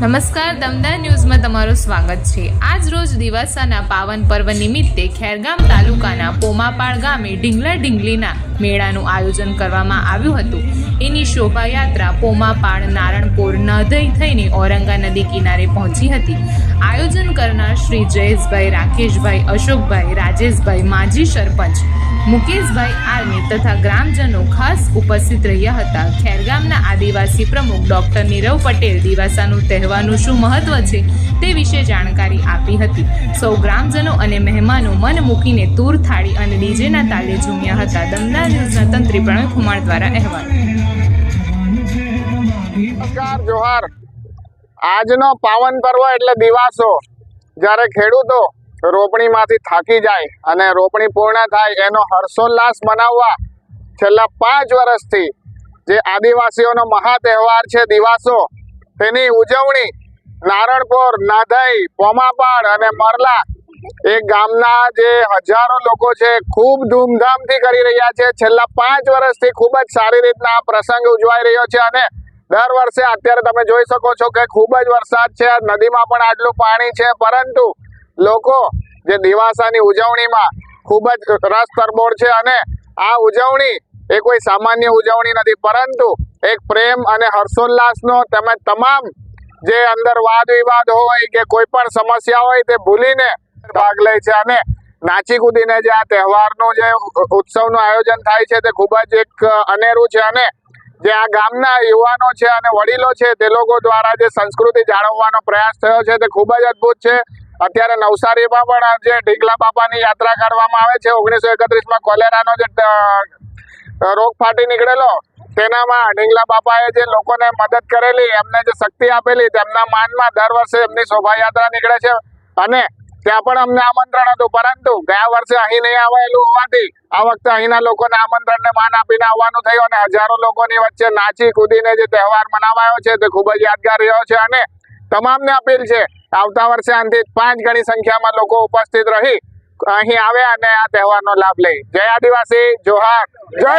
નમસ્કાર, દમદાર ન્યૂઝમાં તમારું સ્વાગત છે. આજ રોજ દિવાસાના પાવન પર્વ નિમિત્તે ખેરગામ તાલુકાના પોમાપાળ ગામે ઢીંગલા ઢીંગલીના મેળાનું આયોજન કરવામાં આવ્યું હતું. એની શોભાયાત્રા પોમાપાળ, નારણપુર, નદઈ થઈને ઔરંગા નદી કિનારે પહોંચી હતી. આયોજન કરનાર શ્રી જયેશભાઈ, રાકેશભાઈ, અશોકભાઈ, રાજેશભાઈ, માજી સરપંચ, મુકેશભાઈ આર્મી તથા ગ્રામજનો ખાસ ઉપસ્થિત રહ્યા હતા. ખેરગામના આદિવાસી પ્રમુખ ડોક્ટર નીરવ પટેલ દિવાસાનું તહેવારનું શું મહત્વ છે તે વિશે જાણકારી આપી હતી. સૌ ગ્રામજનો અને મહેમાનો મન મૂકીને તૂર થાળી અને ડીજેના તાલે ઝૂમ્યા હતા. દમદાર ન્યૂઝના તંત્રી પ્રણય કુમાર દ્વારા અહેવાલ. નમસ્કાર, જોહાર. આજનો પાવન પર્વ એટલે દિવાસો. જ્યારે ખેડૂતો રોપણીમાંથી થાકી જાય અને રોપણી પૂર્ણ થાય એનો હર્ષોલ્લાસ મનાવવા છેલ્લા પાંચ વર્ષથી જે આદિવાસીઓનો મહા તહેવાર છે, દિવાસો તેની ઉજવણી નારણપુર, નાધઈ, પોમાપાડ અને મરલા એ ગામના જે હજારો લોકો છે ખૂબ ધૂમધામથી કરી રહ્યા છે. છેલ્લા પાંચ વર્ષથી ખૂબ જ સારી રીતના પ્રસંગ ઉજવાઈ રહ્યો છે અને દર વર્ષે અત્યારે તમે જોઈ શકો છો કે ખૂબ જ વરસાદ છે. નદીમાં પણ આટલું પાણી છે, પરંતુ લોકો જે દિવાસાની ઉજવણીમાં ખૂબ જ રસ તરબોળ છે અને આ ઉજવણી એ કોઈ સામાન્ય ઉજવણી નથી, પરંતુ એક પ્રેમ અને હર્ષોલ્લાસનો તેમજ તમામ જે અંદર વાદ વિવાદ હોય કે કોઈ પણ સમસ્યા હોય તે ભૂલીને ભાગ લે છે. અને નાચી કૂદીને જે આ તહેવારનું જે ઉત્સવનું આયોજન થાય છે તે ખૂબ જ એક અનેરું છે. અને જે આ ગામના યુવાનો છે અને વડીલો છે તે લોકો દ્વારા જે સંસ્કૃતિ જાળવવાનો પ્રયાસ થયો છે તે ખૂબ જ અદ્ભુત છે. અત્યારે નવસારીમાં પણ જે ઢીકલા બાપાની યાત્રા કરવામાં આવે છે. ઓગણીસો એકત્રીસમાં કોલેરાનો જે રોગ ફાટી નીકળેલો તેનામાં ઢીંગલા બાપાએ જે લોકોને મદદ કરેલી, એમને જે શક્તિ આપેલી, તેમના માનમાં દર વર્ષે એમની શોભાયાત્રા નીકળે છે. અને ત્યાં પણ અમને આમંત્રણ હતું, પરંતુ ગયા વર્ષે અહીં નહીં આવેલું હોવાથી આ વખતે અહીંના લોકોને આમંત્રણને માન આપીને આવવાનું થયું અને હજારો લોકોની વચ્ચે નાચી કૂદીને જે તહેવાર મનાવાયો છે તે ખૂબ જ યાદગાર રહ્યો છે અને તમામને અપીલ છે, આવતા વર્ષે આનાથી પાંચ ગણી સંખ્યામાં લોકો ઉપસ્થિત રહી અહીં આવે અને આ તહેવારનો લાભ લે. જય આદિવાસી, જોહાર. જય